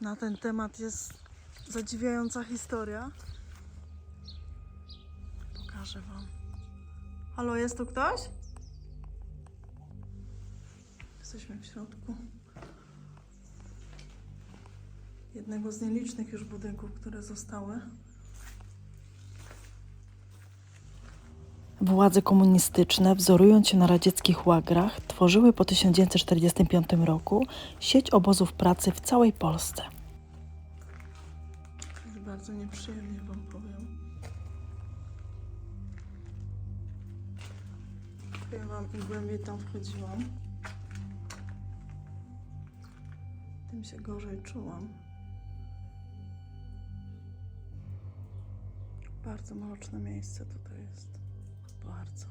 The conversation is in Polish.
Na ten temat jest zadziwiająca historia. Pokażę Wam. Halo, jest tu ktoś? Jesteśmy w środku jednego z nielicznych już budynków, które zostały. Władze komunistyczne, wzorując się na radzieckich łagrach, tworzyły po 1945 roku sieć obozów pracy w całej Polsce. Jest bardzo nieprzyjemnie Wam powiem. Powiem Wam, im głębiej tam wchodziłam, tym się gorzej czułam. Bardzo mroczne miejsce tutaj jest bardzo.